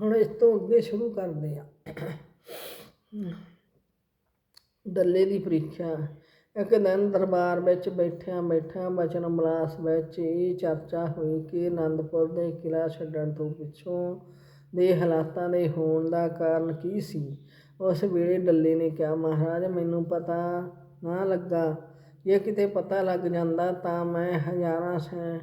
ਹੁਣ ਇਸ ਤੋਂ ਅੱਗੇ ਸ਼ੁਰੂ ਕਰਦੇ ਆ ਡੱਲੇ ਦੀ ਪ੍ਰੀਖਿਆ। ਇੱਕ ਦਿਨ ਦਰਬਾਰ ਵਿੱਚ ਬੈਠਿਆਂ ਬੈਠਿਆਂ ਬਚਨ ਅਮਲਾਸ ਵਿੱਚ ਇਹ ਚਰਚਾ ਹੋਈ ਕਿ ਆਨੰਦਪੁਰ ਦੇ ਕਿਲਾ ਛੱਡਣ ਤੋਂ ਪਿੱਛੋਂ ਦੇ ਹਾਲਾਤਾਂ ਦੇ ਹੋਣ ਦਾ ਕਾਰਨ ਕੀ ਸੀ? ਉਸ ਵੇਲੇ ਡੱਲੇ ਨੇ ਕਿਹਾ, ਮਹਾਰਾਜ, ਮੈਨੂੰ ਪਤਾ ਨਾ ਲੱਗਾ। ਜੇ ਕਿਤੇ ਪਤਾ ਲੱਗ ਜਾਂਦਾ ਤਾਂ ਮੈਂ ਹਜ਼ਾਰਾਂ ਸੈ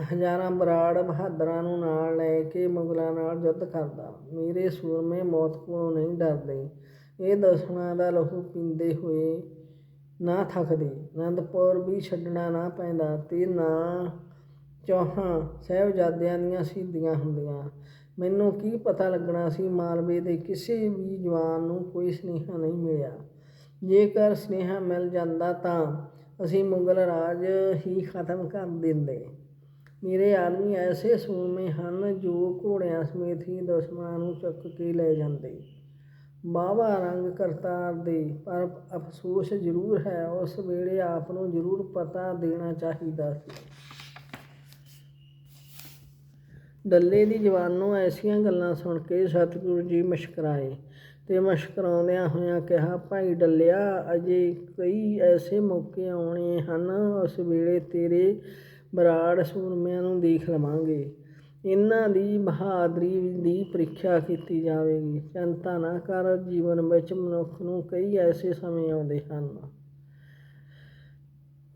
ਹਜ਼ਾਰਾਂ ਬਰਾੜ ਬਹਾਦਰਾਂ ਨੂੰ ਨਾਲ ਲੈ ਕੇ ਮੁਗਲਾਂ ਨਾਲ ਯੁੱਧ ਕਰਦਾ। ਮੇਰੇ ਸੂਰਮੇ ਮੌਤ ਕੋਲੋਂ ਨਹੀਂ ਡਰਦੇ। ਇਹ ਦੁਸ਼ਮਣਾਂ ਦਾ ਲਹੂ ਪੀਂਦੇ ਹੋਏ ਨਾ ਥੱਕਦੇ। ਆਨੰਦਪੁਰ ਵੀ ਛੱਡਣਾ ਨਾ ਪੈਂਦਾ ਤੇ ਨਾ ਚੌਹਾਂ ਸਾਹਿਬਜ਼ਾਦਿਆਂ ਦੀਆਂ ਸ਼ਹੀਦੀਆਂ ਹੁੰਦੀਆਂ। ਮੈਨੂੰ ਕੀ ਪਤਾ ਲੱਗਣਾ ਸੀ ਮਾਲਵੇ ਦੇ ਕਿਸੇ ਵੀ ਜਵਾਨ ਨੂੰ ਕੋਈ ਸੁਨੇਹਾ ਨਹੀਂ ਮਿਲਿਆ। ਜੇਕਰ ਸੁਨੇਹਾ ਮਿਲ ਜਾਂਦਾ ਤਾਂ ਅਸੀਂ ਮੁਗਲ ਰਾਜ ਹੀ ਖਤਮ ਕਰ ਦਿੰਦੇ। ਮੇਰੇ ਆਦਮੀ ਐਸੇ ਸੂਰਮੇ ਹਨ ਜੋ ਘੋੜਿਆਂ ਸਮੇਤ ਹੀ ਦੁਸ਼ਮਣਾਂ ਨੂੰ ਚੁੱਕ ਕੇ ਲੈ ਜਾਂਦੇ। ਵਾਹਵਾ ਰੰਗ ਕਰਤਾਰ ਦੇ, ਪਰ ਅਫਸੋਸ ਜ਼ਰੂਰ ਹੈ, ਉਸ ਵੇਲੇ ਆਪ ਨੂੰ ਜ਼ਰੂਰ ਪਤਾ ਦੇਣਾ ਚਾਹੀਦਾ ਸੀ। ਡੱਲੇ ਦੀ ਜਵਾਨੋਂ ਐਸੀਆਂ ਗੱਲਾਂ ਸੁਣ ਕੇ ਸਤਿਗੁਰੂ ਜੀ ਮੁਸਕਰਾਏ ਤੇ ਮੁਸਕਰਾਉਂਦਿਆਂ ਹੋਇਆਂ ਕਿਹਾ, ਭਾਈ ਡੱਲਿਆ, ਅਜੇ ਕਈ ਐਸੇ ਮੌਕੇ ਆਉਣੇ ਹਨ, ਉਸ ਵੇਲੇ ਤੇਰੇ ਬਰਾੜ ਸੂਰਮਿਆਂ ਨੂੰ ਦੇਖ ਲਵਾਂਗੇ। ਇਹਨਾਂ ਦੀ ਬਹਾਦਰੀ ਦੀ ਪ੍ਰੀਖਿਆ ਕੀਤੀ ਜਾਵੇਗੀ। ਚਿੰਤਾ ਨਾ ਕਰ, ਜੀਵਨ ਵਿੱਚ ਮਨੁੱਖ ਨੂੰ ਕਈ ਐਸੇ ਸਮੇਂ ਆਉਂਦੇ ਹਨ।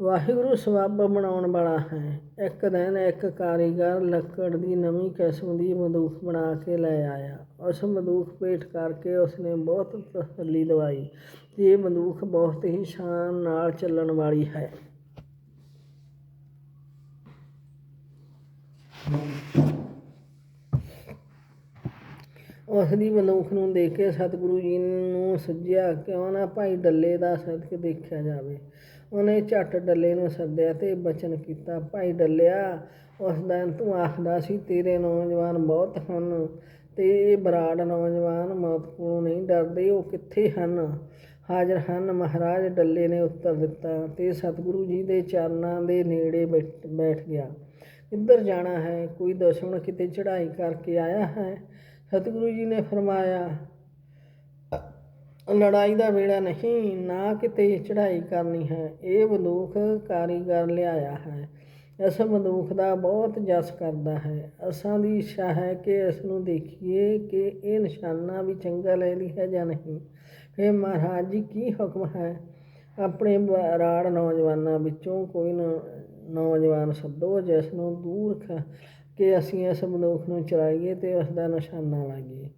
ਵਾਹਿਗੁਰੂ ਸਬੱਬ ਬਣਾਉਣ ਵਾਲਾ ਹੈ। ਇੱਕ ਦਿਨ ਇੱਕ ਕਾਰੀਗਰ ਲੱਕੜ ਦੀ ਨਵੀਂ ਕਿਸਮ ਦੀ ਬੰਦੂਕ ਬਣਾ ਕੇ ਲੈ ਆਇਆ। ਉਸ ਬੰਦੂਕ ਪੇਟ ਕਰਕੇ ਉਸਨੇ ਬਹੁਤ ਤਸੱਲੀ ਦਵਾਈ। ਇਹ ਬੰਦੂਕ ਬਹੁਤ ਹੀ ਸ਼ਾਨ ਨਾਲ ਚੱਲਣ ਵਾਲੀ ਹੈ। ਉਸ ਦੀ ਮਨੁੱਖ ਨੂੰ ਦੇਖ ਕੇ ਸਤਿਗੁਰੂ ਜੀ ਨੂੰ ਸੱਜਿਆ ਕਿਉਂ ਨਾ ਭਾਈ ਡੱਲੇ ਦਾ ਸਦਕ ਦੇਖਿਆ ਜਾਵੇ? ਉਹਨੇ ਝੱਟ ਡੱਲੇ ਨੂੰ ਸੱਦਿਆ ਤੇ ਬਚਨ ਕੀਤਾ, ਭਾਈ ਡੱਲਿਆ, ਉਸ ਦਿਨ ਤੂੰ ਆਖਦਾ ਸੀ, ਤੇਰੇ ਨੌਜਵਾਨ ਬਹੁਤ ਹਨ ਤੇ ਇਹ ਬਰਾੜ ਨੌਜਵਾਨ ਮੌਤ ਕੋਲੋਂ ਨਹੀਂ ਡਰਦੇ, ਉਹ ਕਿੱਥੇ ਹਨ? ਹਾਜ਼ਰ ਹਨ ਮਹਾਰਾਜ, ਡੱਲੇ ਨੇ ਉੱਤਰ ਦਿੱਤਾ ਤੇ ਸਤਿਗੁਰੂ ਜੀ ਦੇ ਚਰਨਾਂ ਦੇ ਨੇੜੇ ਬੈਠ ਬੈਠ ਗਿਆ। ਕਿੱਧਰ ਜਾਣਾ ਹੈ? ਕੋਈ ਦੁਸ਼ਮਣ ਕਿਤੇ ਚੜ੍ਹਾਈ ਕਰਕੇ ਆਇਆ ਹੈ? ਸਤਿਗੁਰੂ ਜੀ ਨੇ ਫਰਮਾਇਆ, ਲੜਾਈ ਦਾ ਵੇਲਾ ਨਹੀਂ, ਨਾ ਕਿਤੇ ਚੜ੍ਹਾਈ ਕਰਨੀ ਹੈ। ਇਹ ਬੰਦੂਕ ਕਾਰੀਗਰ ਲਿਆਇਆ ਹੈ। ਇਸ ਬੰਦੂਕ ਦਾ ਬਹੁਤ ਜਸ ਕਰਦਾ ਹੈ। ਅਸਾਂ ਦੀ ਇੱਛਾ ਹੈ ਕਿ ਇਸ ਨੂੰ ਦੇਖੀਏ ਕਿ ਇਹ ਨਿਸ਼ਾਨਾ ਵੀ ਚੰਗਾ ਲੈ ਲਈ ਹੈ ਜਾਂ ਨਹੀਂ। ਫਿਰ ਮਹਾਰਾਜ ਜੀ ਕੀ ਹੁਕਮ ਹੈ? ਆਪਣੇ ਰਾੜ ਨੌਜਵਾਨਾਂ ਵਿੱਚੋਂ ਕੋਈ ਨੌ- ਨੌਜਵਾਨ ਸੱਦੋ ਜਿਸ ਨੂੰ ਦੂਰ ਕਿ ਅਸੀਂ ਇਸ ਮਨੁੱਖ ਨੂੰ ਚਲਾਈਏ ਤੇ ਉਸ ਦਾ ਨਿਸ਼ਾਨਾ ਲਾਈਏ।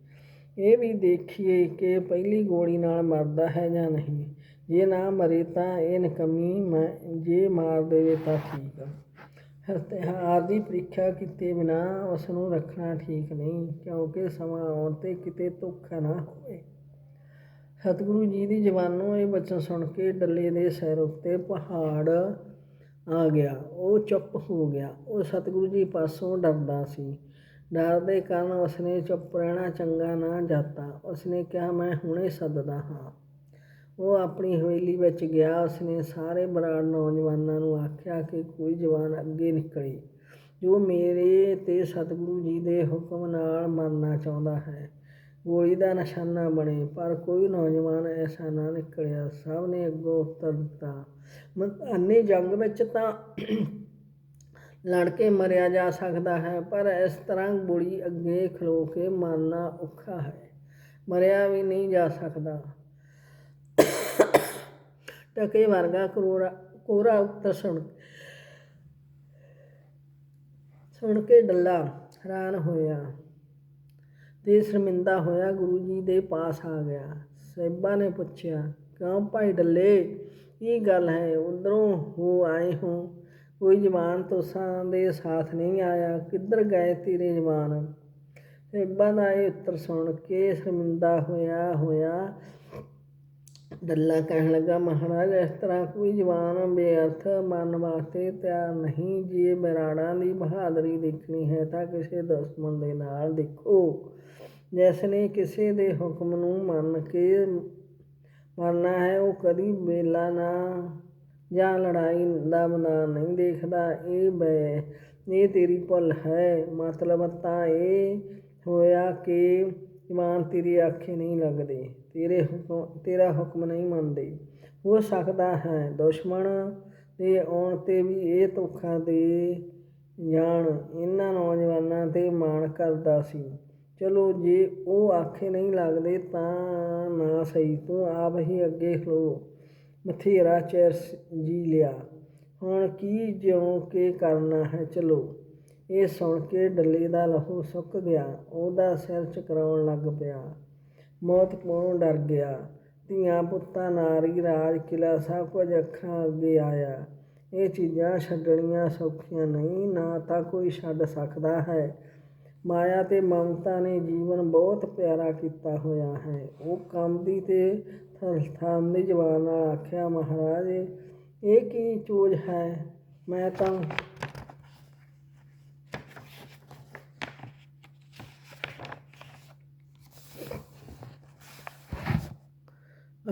ਇਹ ਵੀ ਦੇਖੀਏ ਕਿ ਪਹਿਲੀ ਗੋਲੀ ਨਾਲ ਮਰਦਾ ਹੈ ਜਾਂ ਨਹੀਂ। ਜੇ ਨਾ ਮਰੇ ਤਾਂ ਇਹ ਨਕਮੀ ਮੈਂ, ਜੇ ਮਾਰ ਦੇਵੇ ਤਾਂ ਠੀਕ ਆ। ਹਥਿਆਰ ਦੀ ਪ੍ਰੀਖਿਆ ਕੀਤੇ ਬਿਨਾ ਉਸ ਨੂੰ ਰੱਖਣਾ ਠੀਕ ਨਹੀਂ, ਕਿਉਂਕਿ ਸਮਾਂ ਆਉਣ ਤੇ ਕਿਤੇ ਧੋਖਾ ਨਾ ਹੋਵੇ। ਸਤਿਗੁਰੂ ਜੀ ਦੀ ਜਵਾਨੋਂ, ਇਹ ਬਚਨ ਸੁਣ ਕੇ ਡੱਲੇ ਦੇ ਸਿਰ ਉੱਤੇ ਪਹਾੜ ਆ ਗਿਆ, ਉਹ ਚੁੱਪ ਹੋ ਗਿਆ। ਉਹ ਸਤਿਗੁਰੂ ਜੀ ਪਾਸੋਂ ਡਰਦਾ ਸੀ। ਡਰ ਦੇ ਕਾਰਨ ਉਸਨੇ ਚੁੱਪ ਰਹਿਣਾ ਚੰਗਾ ਨਾ ਜਾਤਾ। ਉਸਨੇ ਕਿਹਾ, ਮੈਂ ਹੁਣੇ ਸੱਦਦਾ ਹਾਂ। ਉਹ ਆਪਣੀ ਹਵੇਲੀ ਵਿੱਚ ਗਿਆ। ਉਸਨੇ ਸਾਰੇ ਬਰਾੜ ਨੌਜਵਾਨਾਂ ਨੂੰ ਆਖਿਆ ਕਿ ਕੋਈ ਜਵਾਨ ਅੱਗੇ ਨਿਕਲੇ। ਜੋ ਮੇਰੇ ਤੇ ਸਤਿਗੁਰੂ ਜੀ ਦੇ ਹੁਕਮ ਨਾਲ ਮਰਨਾ ਚਾਹੁੰਦਾ ਹੈ। ਗੋਲੀ ਦਾ ਨਿਸ਼ਾਨਾ ਬਣੇ, ਪਰ ਕੋਈ ਨੌਜਵਾਨ ਐਸਾ ਨਾ ਨਿਕਲਿਆ। ਸਭ ਨੇ ਅੱਗੋਂ ਉੱਤਰ ਦਿੱਤਾ ਮੈਦਾਨੇ ਜੰਗ ਵਿੱਚ ਤਾਂ ਲੜ ਕੇ ਮਰਿਆ ਜਾ ਸਕਦਾ ਹੈ, ਪਰ ਇਸ ਤਰ੍ਹਾਂ ਗੋਲੀ ਅੱਗੇ ਖਲੋ ਕੇ ਮਰਨਾ ਔਖਾ ਹੈ। ਮਰਿਆ ਵੀ ਨਹੀਂ ਜਾ ਸਕਦਾ। ਟਕੇ ਵਰਗਾ ਕਰੋੜਾ ਕੋਰਾ ਉੱਤਰ ਸੁਣ ਸੁਣ ਕੇ ਡੱਲਾ ਹੈਰਾਨ ਹੋਇਆ। ਤੇ ਸ਼ਰਮਿੰਦਾ ਹੋਇਆ ਗੁਰੂ ਜੀ ਦੇ ਪਾਸ ਆ ਗਿਆ। ਸਾਹਿਬਾ ਨੇ ਪੁੱਛਿਆ, ਕਿਉਂ ਭਾਈ ਡੱਲੇ? ਕੀ ਗੱਲ ਹੈ? ਉਧਰੋਂ ਹੋ ਆਏ ਹੋ। ਕੋਈ ਜਵਾਨ ਤੁਸਾਂ ਦੇ ਸਾਥ ਨਹੀਂ ਆਇਆ। ਕਿੱਧਰ ਗਏ ਤੇਰੇ ਜਵਾਨ? ਸਾਹਿਬਾਂ ਦਾ ਇਹ ਉੱਤਰ ਸੁਣ ਕੇ ਸ਼ਰਮਿੰਦਾ ਹੋਇਆ ਹੋਇਆ ਡੱਲਾ ਕਹਿਣ ਲੱਗਾ, ਮਹਾਰਾਜ, ਇਸ ਤਰ੍ਹਾਂ ਕੋਈ ਜਵਾਨ ਬੇਅਰਥ ਮਨ ਵਾਸਤੇ ਤਿਆਰ ਨਹੀਂ। ਜੇ ਬਰਾੜਾਂ ਦੀ ਬਹਾਦਰੀ ਦੇਖਣੀ ਹੈ ਤਾਂ ਕਿਸੇ ਦੁਸ਼ਮਣ ਦੇ ਨਾਲ ਦੇਖੋ। ਜਿਸ ਨੇ ਕਿਸੇ ਦੇ ਹੁਕਮ ਨੂੰ ਮੰਨ ਕੇ ਮਰਨਾ ਹੈ, ਉਹ ਕਦੀ ਵੇਲਾ ਨਾ ਜਾਂ ਲੜਾਈ ਦਾ ਮੈਦਾਨ ਨਹੀਂ ਦੇਖਦਾ। ਇਹ ਬੈ, ਇਹ ਤੇਰੀ ਭੁੱਲ ਹੈ। ਮਤਲਬ ਤਾਂ ਇਹ ਹੋਇਆ ਕਿ ਇਮਾਨ ਤੇਰੀ ਆਖੇ ਨਹੀਂ ਲੱਗਦੇ, ਤੇਰੇ ਹੁਕਮ, ਤੇਰਾ ਹੁਕਮ ਨਹੀਂ ਮੰਨਦੇ। ਹੋ ਸਕਦਾ ਹੈ ਦੁਸ਼ਮਣ ਦੇ ਆਉਣ ਤੇ ਵੀ ਇਹ ਧੋਖਾ ਦੇ ਜਾਣ। ਇਹਨਾਂ ਨੌਜਵਾਨਾਂ ਤੇ ਮਾਣ ਕਰਦਾ ਸੀ। ਚਲੋ ਜੇ ਉਹ ਆਖੇ ਨਹੀਂ ਲੱਗਦੇ ਤਾਂ ਨਾ ਸਹੀ, ਤੂੰ ਆਪ ਹੀ ਅੱਗੇ ਖਲੋ। ਬਥੇਰਾ ਚਿਰ ਜੀ ਲਿਆ। ਹੁਣ ਕੀ ਜਿਉਂ ਕੇ ਕਰਨਾ ਹੈ, ਚਲੋ। ਇਹ ਸੁਣ ਕੇ ਡੱਲੇ ਦਾ ਲਹੂ ਸੁੱਕ ਗਿਆ। ਉਹਦਾ ਸਿਰ ਚਕਰਾਉਣ ਲੱਗ ਪਿਆ। ਮੌਤ ਕੋਲੋਂ ਡਰ ਗਿਆ? ਧੀਆਂ ਪੁੱਤਾਂ, ਨਾਰੀ, ਰਾਜ ਕਿਲਾ ਸਭ ਕੁਝ ਅੱਖਾਂ ਅੱਗੇ ਆਇਆ। ਇਹ ਚੀਜ਼ਾਂ ਛੱਡਣੀਆਂ ਸੌਖੀਆਂ ਨਹੀਂ, ਨਾ ਤਾਂ ਕੋਈ ਛੱਡ ਸਕਦਾ ਹੈ। ਮਾਇਆ ਅਤੇ ਮਮਤਾ ਨੇ ਜੀਵਨ ਬਹੁਤ ਪਿਆਰਾ ਕੀਤਾ ਹੋਇਆ ਹੈ। ਉਹ ਕੰਬਦੀ ਤੇ ਥਰਥਾਂਦੀ ਜਵਾਨ ਨਾਲ ਆਖਿਆ, ਮਹਾਰਾਜ, ਇਹ ਕੀ ਚੋਜ ਹੈ? ਮੈਂ ਤਾਂ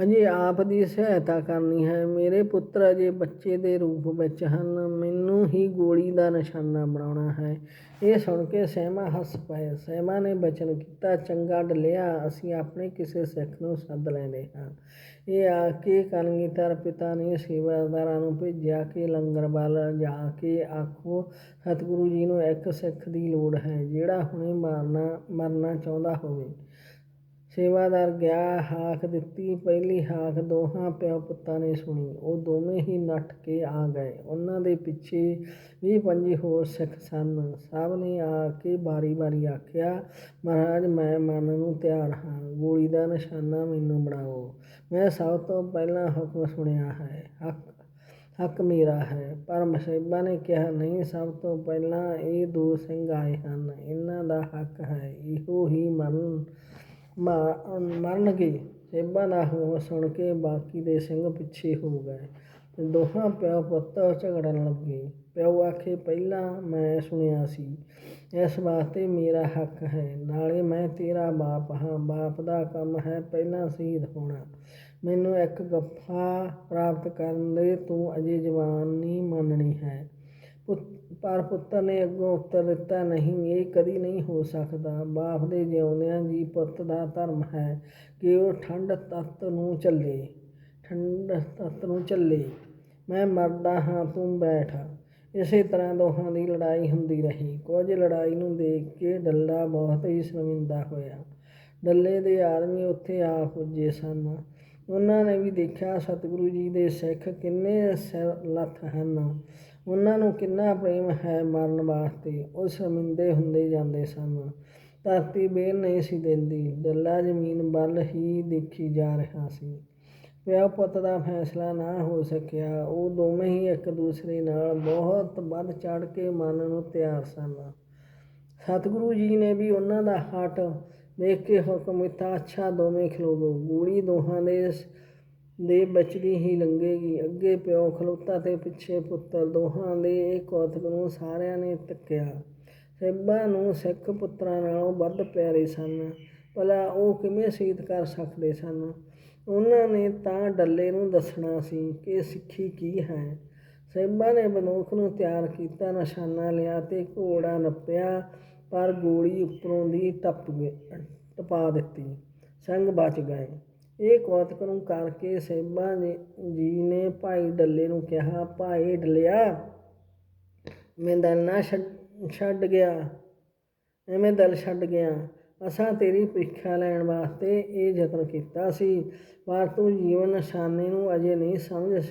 ਅਜੇ ਆਪ ਦੀ ਸਹਾਇਤਾ ਕਰਨੀ ਹੈ। ਮੇਰੇ ਪੁੱਤਰ ਅਜੇ ਬੱਚੇ ਦੇ ਰੂਪ ਵਿੱਚ ਹਨ। ਮੈਨੂੰ ਹੀ ਗੋਲੀ ਦਾ ਨਿਸ਼ਾਨਾ ਬਣਾਉਣਾ ਹੈ। ਇਹ ਸੁਣ ਕੇ ਸਹਿਮਾ ਹੱਸ ਪਏ। ਸਹਿਮਾ ਨੇ ਬਚਨ ਕੀਤਾ, ਚੰਗਾ ਡਲਿਆ, ਅਸੀਂ ਆਪਣੇ ਕਿਸੇ ਸਿੱਖ ਨੂੰ ਸੱਦ ਲੈਂਦੇ ਹਾਂ। ਇਹ ਆ ਕੇ ਕਲਗੀਧਰ ਪਿਤਾ ਨੇ ਸੇਵਾਦਾਰਾਂ ਨੂੰ ਭੇਜਿਆ ਕਿ ਲੰਗਰ ਵੱਲ ਜਾ ਕੇ ਆਖੋ, ਸਤਿਗੁਰੂ ਜੀ ਨੂੰ ਇੱਕ ਸਿੱਖ ਦੀ ਲੋੜ ਹੈ, ਜਿਹੜਾ ਹੁਣੇ ਮਾਰਨਾ, ਮਰਨਾ ਚਾਹੁੰਦਾ ਹੋਵੇ। ਸੇਵਾਦਾਰ ਗਿਆ ਹਾਕ ਦਿੱਤੀ। ਪਹਿਲੀ ਹਾਕ ਦੋਹਾਂ ਪਿਓ ਪੁੱਤਾਂ ਨੇ ਸੁਣੀ। ਉਹ ਦੋਵੇਂ ਹੀ ਨੱਠ ਕੇ ਆ ਗਏ। ਉਹਨਾਂ ਦੇ ਪਿੱਛੇ ਵੀਹ ਪੰਜੀ ਹੋਰ ਸਿੱਖ ਸਨ। ਸਭ ਨੇ ਆ ਕੇ ਵਾਰੀ ਵਾਰੀ ਆਖਿਆ, ਮਹਾਰਾਜ, ਮੈਂ ਮਰਨ ਨੂੰ ਤਿਆਰ ਹਾਂ। ਗੋਲੀ ਦਾ ਨਿਸ਼ਾਨਾ ਮੈਨੂੰ ਬਣਾਓ। ਮੈਂ ਸਭ ਤੋਂ ਪਹਿਲਾਂ ਹੁਕਮ ਸੁਣਿਆ ਹੈ। ਹੱਕ ਹੱਕ ਮੇਰਾ ਹੈ। ਪਰ ਮਸੇਬਾ ਨੇ ਕਿਹਾ, ਨਹੀਂ, ਸਭ ਤੋਂ ਪਹਿਲਾਂ ਇਹ ਦੋ ਸਿੰਘ ਆਏ ਹਨ। ਇਹਨਾਂ ਦਾ ਹੱਕ ਹੈ। ਇਹੋ ਹੀ ਮਰਨ ਮਾ- ਮਰਨਗੇ ਸੇਬਾਂ ਦਾ ਹੁਕਮ ਸੁਣ ਕੇ ਬਾਕੀ ਦੇ ਸਿੰਘ ਪਿੱਛੇ ਹੋ ਗਏ। ਤੇ ਦੋਹਾਂ ਪਿਓ ਪੁੱਤ ਝਗੜਨ ਲੱਗੇ। ਪਿਓ ਆਖੇ, ਪਹਿਲਾਂ ਮੈਂ ਸੁਣਿਆ ਸੀ, ਇਸ ਵਾਸਤੇ ਮੇਰਾ ਹੱਕ ਹੈ। ਨਾਲੇ ਮੈਂ ਤੇਰਾ ਬਾਪ ਹਾਂ। ਬਾਪ ਦਾ ਕੰਮ ਹੈ ਪਹਿਲਾਂ ਸ਼ਹੀਦ ਹੋਣਾ। ਮੈਨੂੰ ਇੱਕ ਗੱਫਾ ਪ੍ਰਾਪਤ ਕਰਨ ਦੇ ਤੂੰ ਅਜੇ ਜਵਾਨ ਨਹੀਂ ਮੰਨਣੀ ਹੈ। ਪੁੱਤ- ਪਰ ਪੁੱਤਰ ਨੇ ਅੱਗੋਂ ਉੱਤਰ ਦਿੱਤਾ, ਨਹੀਂ, ਇਹ ਕਦੀ ਨਹੀਂ ਹੋ ਸਕਦਾ। ਬਾਪ ਦੇ ਜਿਉਂਦਿਆਂ ਜੀ ਪੁੱਤ ਦਾ ਧਰਮ ਹੈ ਕਿ ਉਹ ਠੰਡ ਤੱਤ ਨੂੰ ਚੱਲੇ ਠੰਡ ਤੱਤ ਨੂੰ ਚੱਲੇ ਮੈਂ ਮਰਦਾ ਹਾਂ, ਤੂੰ ਬੈਠ। ਇਸੇ ਤਰ੍ਹਾਂ ਦੋਹਾਂ ਦੀ ਲੜਾਈ ਹੁੰਦੀ ਰਹੀ। ਕੁਝ ਲੜਾਈ ਨੂੰ ਦੇਖ ਕੇ ਡੱਲਾ ਬਹੁਤ ਹੀ ਸ਼ਰਮਿੰਦਾ ਹੋਇਆ। ਡੱਲੇ ਦੇ ਆਦਮੀ ਉੱਥੇ ਆ ਪੁੱਜੇ ਸਨ। ਉਹਨਾਂ ਨੇ ਵੀ ਦੇਖਿਆ, ਸਤਿਗੁਰੂ ਜੀ ਦੇ ਸਿੱਖ ਕਿੰਨੇ ਸਿਰ ਲੱਥ ਹਨ। ਉਹਨਾਂ ਨੂੰ ਕਿੰਨਾ ਪ੍ਰੇਮ ਹੈ ਮਰਨ ਵਾਸਤੇ, ਉਹ ਸ਼ਰਮਿੰਦੇ ਹੁੰਦੇ ਜਾਂਦੇ ਸਨ। ਧਰਤੀ ਬੇਲ ਨਹੀਂ ਸੀ ਦਿੰਦੀ ਡੱਲਾ ਜ਼ਮੀਨ ਵੱਲ ਹੀ ਦੇਖੀ ਜਾ ਰਿਹਾ ਸੀ। ਪਿਓ ਪੁੱਤ ਦਾ ਫੈਸਲਾ ਨਾ ਹੋ ਸਕਿਆ, ਉਹ ਦੋਵੇਂ ਹੀ ਇੱਕ ਦੂਸਰੇ ਨਾਲ ਬਹੁਤ ਵੱਧ ਚੜ ਕੇ ਮੰਨਣ ਨੂੰ ਤਿਆਰ ਸਨ। ਸਤਿਗੁਰੂ ਜੀ ਨੇ ਵੀ ਉਹਨਾਂ ਦਾ ਹੱਟ ਦੇਖ ਕੇ ਹੁਕਮ ਦਿੱਤਾ, ਅੱਛਾ ਦੋਵੇਂ ਖਲੋਵੋ ਗੂੜੀ ਦੋਹਾਂ ਦੇ ਦੇ ਬਚਦੀ ਹੀ ਲੰਘੇਗੀ। ਅੱਗੇ ਪਿਓ ਖਲੋਤਾ ਤੇ ਪਿੱਛੇ ਪੁੱਤਰ ਦੋਹਾਂ ਦੇ ਇਹ ਕੌਤਕ ਨੂੰ ਸਾਰਿਆਂ ਨੇ ਤੱਕਿਆ ਸੇਬਾ ਨੂੰ ਸਿੱਖ ਪੁੱਤਰਾਂ ਨਾਲੋਂ ਵੱਧ ਪਿਆਰੇ ਸਨ। ਭਲਾ ਉਹ ਕਿਵੇਂ ਸ਼ਹੀਦ ਕਰ ਸਕਦੇ ਸਨ? ਉਹਨਾਂ ਨੇ ਤਾਂ ਡੱਲੇ ਨੂੰ ਦੱਸਣਾ ਸੀ ਕਿ ਸਿੱਖੀ ਕੀ ਹੈ। ਸੇਬਾ ਨੇ ਬੰਦੂਕ ਨੂੰ ਤਿਆਰ ਕੀਤਾ, ਨਿਸ਼ਾਨਾ ਲਿਆ ਤੇ ਘੋੜਾ ਨੱਪਿਆ, ਪਰ ਗੋਲੀ ਉੱਪਰੋਂ ਦੀ ਟੱਪ ਗਈ ਟਪਾ ਦਿੱਤੀ। ਸੰਗ ਬਚ ਗਏ। ਇਹ ਕੌਤਕ ਨੂੰ ਕਰਕੇ ਸੇਬਾ ਨੇ ਜੀ ਨੇ ਭਾਈ ਡੱਲੇ ਨੂੰ ਕਿਹਾ, ਭਾਈ ਡੱਲਿਆ, ਮੈਂ ਦਲ ਨਾ ਛੱਡ- ਛੱਡ ਗਿਆ। ਐਵੇਂ ਦਲ ਛੱਡ ਗਿਆ। ਅਸਾਂ ਤੇਰੀ ਪ੍ਰੀਖਿਆ ਲੈਣ ਵਾਸਤੇ ਇਹ ਯਤਨ ਕੀਤਾ ਸੀ, ਪਰ ਤੂੰ ਜੀਵਨ ਨਿਸ਼ਾਨੇ ਨੂੰ ਅਜੇ ਨਹੀਂ ਸਮਝ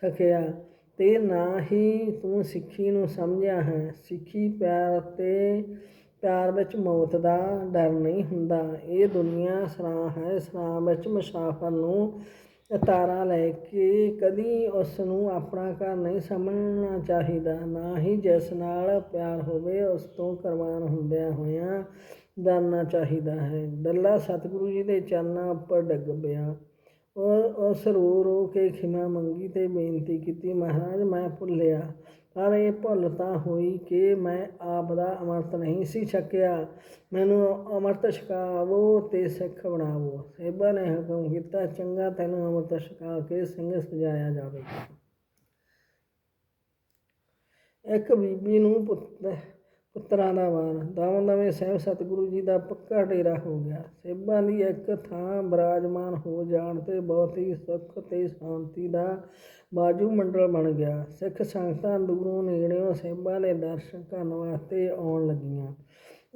ਸਕਿਆ। ਤੇ ਨਾ ਹੀ ਤੂੰ ਸਿੱਖੀ ਨੂੰ ਸਮਝਿਆ ਹੈ। ਸਿੱਖੀ ਪਿਆਰ ਤੇ ਪਿਆਰ ਵਿੱਚ ਮੌਤ ਦਾ ਡਰ ਨਹੀਂ ਹੁੰਦਾ। ਇਹ ਦੁਨੀਆ ਸਰਾਂ ਹੈ, ਸਰਾਂ ਵਿੱਚ ਮੁਸਾਫਰ ਨੂੰ ਤਾਰਾ ਲੈ ਕੇ ਕਦੀ ਉਸ ਨੂੰ ਆਪਣਾ ਘਰ ਨਹੀਂ ਸਮਝਣਾ ਚਾਹੀਦਾ। ਨਾ ਹੀ ਜਿਸ ਨਾਲ ਪਿਆਰ ਹੋਵੇ, ਉਸ ਤੋਂ ਕੁਰਬਾਨ ਹੁੰਦਿਆਂ ਹੋਇਆਂ ਡਰਨਾ ਚਾਹੀਦਾ ਹੈ। ਡੱਲਾ ਸਤਿਗੁਰੂ ਜੀ ਦੇ ਚਰਨਾਂ ਉੱਪਰ ਡਿੱਗ ਪਿਆ। ਉਹ ਉਸ ਰੋ ਰੋ ਕੇ ਖਿਮਾ ਮੰਗੀ ਤੇ ਬੇਨਤੀ ਕੀਤੀ, ਮਹਾਰਾਜ, ਮੈਂ ਭੁੱਲਿਆ ਪਰ ਇਹ ਭੁੱਲ ਤਾਂ ਹੋਈ ਕਿ ਮੈਂ ਆਪ ਦਾ ਅੰਮ੍ਰਿਤ ਨਹੀਂ ਸੀ ਛਕਿਆ। ਮੈਨੂੰ ਅੰਮ੍ਰਿਤ ਛਕਾਵੋ ਤੇ ਸਿੱਖ ਬਣਾਵੋ। ਸੇਬਾ ਨੇ ਹੁਕਮ ਕੀਤਾ, ਚੰਗਾ ਤੈਨੂੰ ਅੰਮ੍ਰਿਤ ਛਕਾ ਕੇ ਸਿੰਘ ਸਜਾਇਆ ਜਾਵੇਗਾ ਇੱਕ ਬੀਬੀ ਨੂੰ ਪੁੱਤ, ਪੁੱਤਰਾਂ ਦਾ ਵਾਰ। ਦਮ ਦਵੇਂ ਸਹਿਬ ਸਤਿਗੁਰੂ ਜੀ ਦਾ ਪੱਕਾ ਡੇਰਾ ਹੋ ਗਿਆ। ਸੇਬਾਂ ਦੀ ਇੱਕ ਥਾਂ ਬਰਾਜਮਾਨ ਹੋ ਜਾਣ ਤੇ ਬਹੁਤ ਹੀ ਸੁੱਖ ਤੇ ਸ਼ਾਂਤੀ ਦਾ ਬਾਜੂ ਮੰਡਲ ਬਣ ਗਿਆ। ਸਿੱਖ ਸੰਗਤਾਂ ਦੂਰੋਂ ਨੇੜਿਓਂ ਸੇਬਾਂ ਦੇ ਦਰਸ਼ਨ ਕਰਨ ਵਾਸਤੇ ਆਉਣ ਲੱਗੀਆਂ।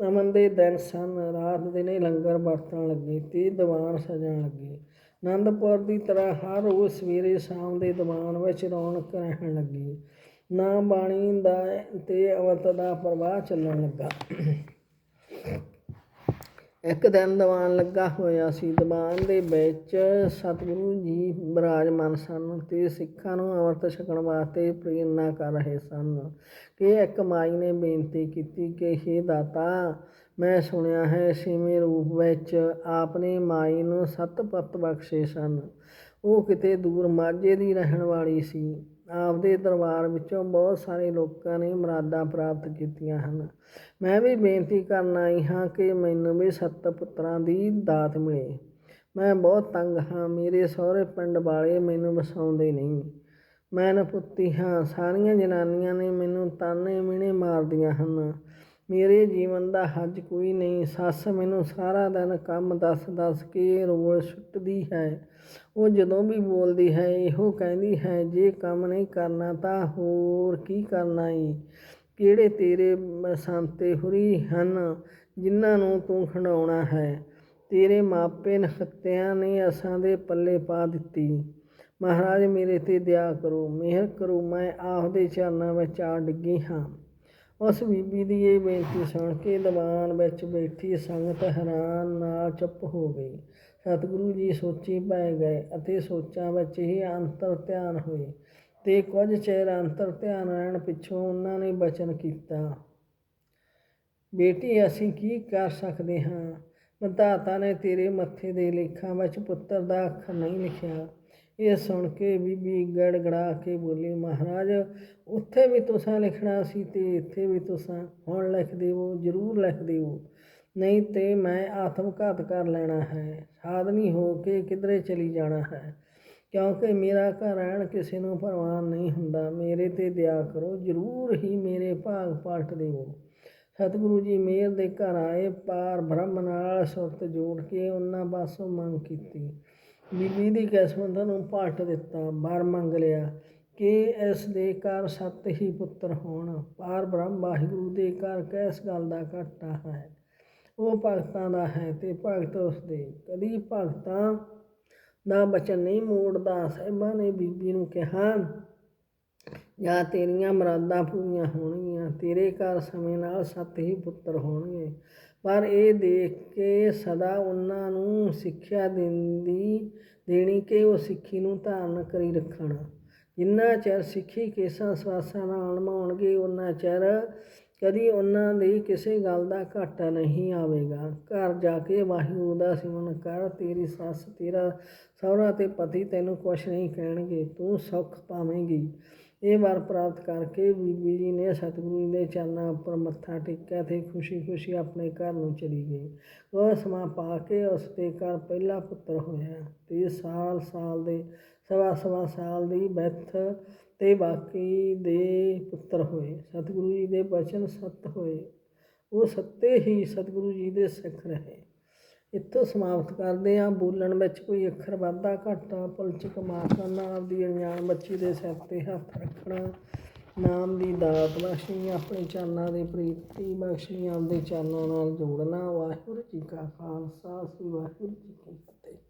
ਅਮਨ ਦੇ ਦਿਨ ਸਨ। ਰਾਤ ਦਿਨੇ ਲੰਗਰ ਵਰਤਣ ਲੱਗੇ ਤੇ ਦੀਵਾਨ ਸਜਣ ਲੱਗੇ। ਆਨੰਦਪੁਰ ਦੀ ਤਰ੍ਹਾਂ ਹਰ ਰੋਜ਼ ਸਵੇਰੇ ਸ਼ਾਮ ਦੇ ਦੀਵਾਨ ਵਿੱਚ ਰੌਣਕ ਰਹਿਣ ਲੱਗੀ। ਨਾ ਬਾਣੀ ਦਾ ਤੇ ਅਵਤ ਦਾ ਪ੍ਰਵਾਹ ਚੱਲਣ ਲੱਗਾ। ਇੱਕ ਦਿਨ ਦੀਵਾਨ ਲੱਗਾ ਹੋਇਆ ਸੀ। ਦੀਵਾਨ ਦੇ ਵਿੱਚ ਸਤਿਗੁਰੂ ਜੀ ਬਿਰਾਜਮਾਨ ਸਨ ਤੇ ਸਿੱਖਾਂ ਨੂੰ ਅੰਮ੍ਰਿਤ ਛਕਣ ਵਾਸਤੇ ਪ੍ਰੇਰਨਾ ਕਰ ਰਹੇ ਸਨ ਕਿ ਇੱਕ ਮਾਈ ਨੇ ਬੇਨਤੀ ਕੀਤੀ ਕਿ, ਹੇ ਦਾਤਾ, ਮੈਂ ਸੁਣਿਆ ਹੈ, ਛੇਵੇਂ ਰੂਪ ਵਿੱਚ ਆਪਨੇ ਮਾਈ ਨੂੰ ਸੱਤ ਪੁੱਤ ਬਖਸ਼ੇ ਸਨ। ਉਹ ਕਿਤੇ ਦੂਰ ਮਾਝੇ ਦੀ ਰਹਿਣ ਵਾਲੀ ਸੀ। ਆਪਦੇ ਦਰਬਾਰ ਵਿੱਚੋਂ ਬਹੁਤ ਸਾਰੇ ਲੋਕਾਂ ਨੇ ਮੁਰਾਦਾਂ ਪ੍ਰਾਪਤ ਕੀਤੀਆਂ ਹਨ। ਮੈਂ ਵੀ ਬੇਨਤੀ ਕਰਨ ਆਈ ਹਾਂ ਕਿ ਮੈਨੂੰ ਵੀ ਸੱਤ ਪੁੱਤਰਾਂ ਦੀ ਦਾਤ ਮਿਲੇ। ਮੈਂ ਬਹੁਤ ਤੰਗ ਹਾਂ, ਮੇਰੇ ਸਹੁਰੇ ਪਿੰਡ ਵਾਲੇ ਮੈਨੂੰ ਵਸਾਉਂਦੇ ਨਹੀਂ। ਮੈਂ ਨਪੁੱਤੀ ਹਾਂ, ਸਾਰੀਆਂ ਜਨਾਨੀਆਂ ਨੇ ਮੈਨੂੰ ਤਾਨੇ ਮਿਹਣੇ ਮਾਰਦੀਆਂ ਹਨ। ਮੇਰੇ ਜੀਵਨ ਦਾ ਹੱਜ ਕੋਈ ਨਹੀਂ, ਸੱਸ ਮੈਨੂੰ ਸਾਰਾ ਦਿਨ ਕੰਮ ਦੱਸ ਦੱਸ ਕੇ ਰੋਲ ਸੁੱਟਦੀ ਹੈ। ਉਹ ਜਦੋਂ ਵੀ ਬੋਲਦੀ ਹੈ, ਇਹੋ ਕਹਿੰਦੀ ਹੈ, ਜੇ ਕੰਮ ਨਹੀਂ ਕਰਨਾ ਤਾਂ ਹੋਰ ਕੀ ਕਰਨਾ ਈ? ਕਿਹੜੇ ਤੇਰੇ ਮ- ਸੰਤੇ ਹੁਰੀ ਹਨ ਜਿਨ੍ਹਾਂ ਨੂੰ ਤੂੰ ਖੰਡਾਉਣਾ ਹੈ? ਤੇਰੇ ਮਾਪੇ ਨਖੱਤਿਆਂ ਨੇ ਅਸਾਂ ਦੇ ਪੱਲੇ ਪਾ ਦਿੱਤੀ। ਮਹਾਰਾਜ, ਮੇਰੇ ਤੇ ਦਇਆ ਕਰੋ, ਮਿਹਰ ਕਰੋ, ਮੈਂ ਆਪਦੇ ਚਰਨਾਂ ਵਿੱਚ ਆ ਡਿੱਗੀ ਹਾਂ। ਉਸ ਬੀਬੀ ਦੀ ਇਹ ਬੇਨਤੀ ਸੁਣ ਕੇ ਦੀਵਾਨ ਵਿੱਚ ਬੈਠੀ ਸੰਗਤ ਹੈਰਾਨ ਨਾਲ ਚੁੱਪ ਹੋ ਗਈ। ਸਤਿਗੁਰੂ ਜੀ ਸੋਚੀ ਪੈ ਗਏ ਅਤੇ ਸੋਚਾਂ ਵਿੱਚ ਹੀ ਅੰਤਰ ਧਿਆਨ ਹੋਏ ਤੇ ਕੁਝ ਚਿਰ ਅੰਤਰ ਧਿਆਨ ਰਹਿਣ ਪਿੱਛੋਂ ਉਹਨਾਂ ਨੇ ਬਚਨ ਕੀਤਾ। ਬੇਟੀ, ਅਸੀਂ ਕੀ ਕਰ ਸਕਦੇ ਹਾਂ? ਵਿਧਾਤਾ ਨੇ ਤੇਰੇ ਮੱਥੇ ਦੇ ਲੇਖਾਂ ਵਿੱਚ ਪੁੱਤਰ ਦਾ ਅੱਖਰ ਨਹੀਂ ਲਿਖਿਆ। ਇਹ ਸੁਣ ਕੇ ਬੀਬੀ ਗੜਗੜਾ ਕੇ ਬੋਲੀ, ਮਹਾਰਾਜ, ਉੱਥੇ ਵੀ ਤੁਸਾਂ ਲਿਖਣਾ ਸੀ ਤੇ ਇੱਥੇ ਵੀ ਤੁਸਾਂ। ਹੁਣ ਲਿਖ ਦੇਵੋ, ਜ਼ਰੂਰ ਲਿਖ ਦੇਵੋ। ਨਹੀਂ ਤੇ ਮੈਂ ਆਤਮਘਾਤ ਕਰ ਲੈਣਾ ਹੈ। ਆਦਮੀ ਹੋ ਕੇ ਕਿਧਰੇ ਚਲੀ ਜਾਣਾ ਹੈ? ਕਿਉਂਕਿ ਮੇਰਾ ਘਰ ਰਹਿਣ ਕਿਸੇ ਨੂੰ ਪਰਵਾਹ ਨਹੀਂ ਹੁੰਦਾ। ਮੇਰੇ ਤੇ ਦਇਆ ਕਰੋ, ਜ਼ਰੂਰ ਹੀ ਮੇਰੇ ਭਾਗ ਪਲਟ ਦੇਵੋ ਸਤਿਗੁਰੂ ਜੀ ਮੇਰ ਦੇ ਘਰ ਆਏ, ਪਾਰ ਬ੍ਰਹਮ ਨਾਲ ਸੁਰਤ ਜੋੜ ਕੇ ਉਹਨਾਂ ਪਾਸੋਂ ਮੰਗ ਕੀਤੀ। ਬੀਬੀ ਦੀ ਕਿਸਮਤ ਨੂੰ ਪਲਟ ਦਿੱਤਾ ਵਰ ਮੰਗ ਲਿਆ ਕਿ ਇਸ ਦੇ ਘਰ ਸੱਤ ਹੀ ਪੁੱਤਰ ਹੋਣ। ਪਾਰ ਬ੍ਰਹਮ ਵਾਹਿਗੁਰੂ ਦੇ ਘਰ ਕਿਸ ਗੱਲ ਦਾ ਘਾਟਾ ਹੈ। ਉਹ ਭਗਤਾਂ ਦਾ ਹੈ ਤੇ ਭਗਤ ਉਸ ਦੇ ਕਦੀ ਭਗਤਾਂ ਦਾ ਬਚਨ ਨਹੀਂ ਮੋੜਦਾ। ਸਾਹਿਬਾਂ ਨੇ ਬੀਬੀ ਨੂੰ ਕਿਹਾ, ਜਾਂ ਤੇਰੀਆਂ ਮੁਰਾਦਾਂ ਪੂਰੀਆਂ ਹੋਣਗੀਆਂ, ਤੇਰੇ ਘਰ ਸਮੇਂ ਨਾਲ ਸੱਤ ਹੀ ਪੁੱਤਰ ਹੋਣਗੇ। ਪਰ ਇਹ ਦੇਖ ਕੇ ਸਦਾ ਉਹਨਾਂ ਨੂੰ ਸਿੱਖਿਆ ਦਿੰਦੀ, ਦੇਣੀ ਕਿ ਉਹ ਸਿੱਖੀ ਨੂੰ ਧਾਰਨ ਕਰੀ ਰੱਖਣ। ਜਿੰਨਾ ਚਿਰ ਸਿੱਖੀ ਕੇਸਾਂ ਸਵਾਸਾਂ ਨਾਲ ਨਿਭਾਉਣਗੇ ਉਹਨਾਂ ਚਿਰ ਕਦੀ ਉਹਨਾਂ ਦੀ ਕਿਸੇ ਗੱਲ ਦਾ ਘਾਟਾ ਨਹੀਂ ਆਵੇਗਾ। ਘਰ ਜਾ ਕੇ ਵਾਹਿਗੁਰੂ ਦਾ ਸਿਮਰਨ ਕਰ, ਤੇਰੀ ਸੱਸ, ਤੇਰਾ ਸਹੁਰਾ ਤੇ ਪਤੀ ਤੈਨੂੰ ਕੁਛ ਨਹੀਂ ਕਹਿਣਗੇ, ਤੂੰ ਸੁੱਖ ਪਾਵੇਂਗੀ। ਇਹ ਵਰ ਪ੍ਰਾਪਤ ਕਰਕੇ ਬੀਬੀ ਜੀ ਨੇ ਸਤਿਗੁਰੂ ਦੇ ਚਰਨਾਂ ਉੱਪਰ ਮੱਥਾ ਟੇਕਿਆ ਤੇ ਖੁਸ਼ੀ-ਖੁਸ਼ੀ ਆਪਣੇ ਘਰ ਨੂੰ ਚਲੀ ਗਈ। ਉਹ ਸਮਾਂ ਪਾ ਕੇ ਉਸ ਦੇ ਘਰ ਪਹਿਲਾ ਪੁੱਤਰ ਹੋਇਆ। ਤੇ ਸਾਲ ਸਾਲ ਦੇ ਸਵਾ ਸਵਾ ਸਾਲ ਦੀ ਬੈਥ ਤੇ ਬਾਕੀ ਦੇ ਪੁੱਤਰ ਹੋਏ, ਸਤਿਗੁਰੂ ਜੀ ਦੇ ਬਚਨ ਸਤ ਹੋਏ, ਉਹ ਸੱਤੇ ਹੀ ਸਤਿਗੁਰੂ ਜੀ ਦੇ ਸਿੱਖ ਰਹੇ। ਇੱਥੋਂ ਸਮਾਪਤ ਕਰਦੇ ਹਾਂ। ਬੋਲਣ ਵਿੱਚ ਕੋਈ ਅੱਖਰ ਵਾਧਾ ਘਾਟਾ ਪੁਲਚਕ ਮਾਫ ਕਰਨਾ ਆਪਦੀ ਅਣਜਾਣ ਬੱਚੀ ਦੇ ਸਿਰ ਤੇ ਹੱਥ ਰੱਖਣਾ, ਨਾਮ ਦੀ ਦਾਤ ਬਖਸ਼ਣੀ ਆਪਣੇ ਚਰਨਾਂ ਦੇ ਪ੍ਰੀਤੀ ਬਖਸ਼ਣੀ ਆਪਦੇ ਚਰਨਾਂ ਨਾਲ ਜੋੜਨਾ। ਵਾਹਿਗੁਰੂ ਜੀ ਕਾ ਖਾਲਸਾ, ਸ੍ਰੀ ਵਾਹਿਗੁਰੂ ਜੀ ਕੀ ਫਤਿਹ।